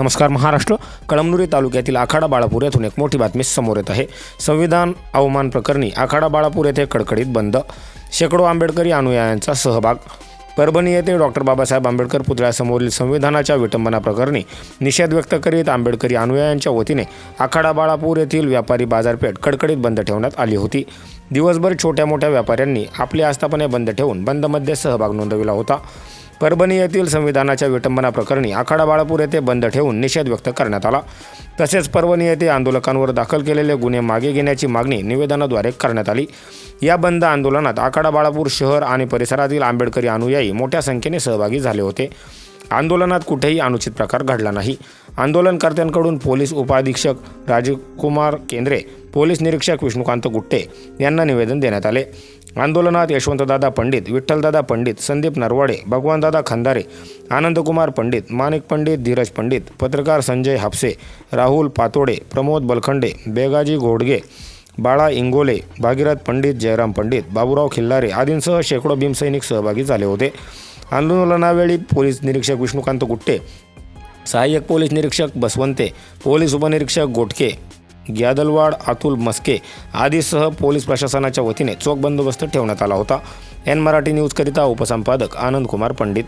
नमस्कार महाराष्ट्र. कळमनुरी तालुक्यातील आखाडा बाळापूर येथून एक मोठी बातमी समोर येत आहे. संविधान अवमान प्रकरणी आखाडा बाळापूर येथे कडकडीत बंद. शेकडो आंबेडकरी अनुयायांचा सहभाग. परभणी येथे डॉक्टर बाबासाहेब आंबेडकर पुतळ्यासमोरील संविधानाच्या विटंबना प्रकरणी निषेध व्यक्त करीत आंबेडकरी अनुयायांच्या वतीने आखाडा बाळापूर येथील व्यापारी बाजारपेठ कडकडीत बंद ठेवण्यात आली होती. दिवसभर छोट्या मोठ्या व्यापाऱ्यांनी आपली आस्थापने बंद ठेवून बंदमध्ये सहभाग नोंदविला होता. परभणी येथील संविधानाच्या विटंबना प्रकरणी आखाडा बाळापूर येथे बंद ठेवून निषेध व्यक्त करण्यात आला. तसेच परभणी येथे आंदोलकांवर दाखल केलेले गुन्हे मागे घेण्याची मागणी निवेदनाद्वारे करण्यात आली. या बंद आंदोलनात आखाडा बाळापूर शहर आणि परिसरातील आंबेडकरी अनुयायी मोठ्या संख्येने सहभागी झाले होते. आंदोलनात कुठेही अनुचित प्रकार घडला नाही. आंदोलनकर्त्यांकडून पोलीस उपाधीक्षक राजकुमार केंद्रे पोलीस निरीक्षक विष्णुकांत गुट्टे यांना निवेदन देण्यात आले. आंदोलनात यशवंतदादा पंडित विठ्ठलदादा पंडित संदीप नरवाडे भगवानदादा खंदारे आनंदकुमार पंडित माणिक पंडित धीरज पंडित पत्रकार संजय हापसे राहुल पातोडे प्रमोद बलखंडे बेगाजी घोडगे बाळा इंगोले भागीरथ पंडित जयराम पंडित बाबूराव खिल्लारे आदींसह शेकडो भीमसैनिक सहभागी झाले होते. आंदोलनावेळी पोलीस निरीक्षक विष्णुकांत गुट्टे सहाय्यक पोलीस निरीक्षक बसवंते पोलीस उपनिरीक्षक गोटके ग्यादलवाड अतुल मस्के आदीसह पोलीस प्रशासनाच्या वतीने चोख बंदोबस्त ठेवण्यात आला होता. एन मराठी न्यूजकरिता उपसंपादक आनंदकुमार पंडित.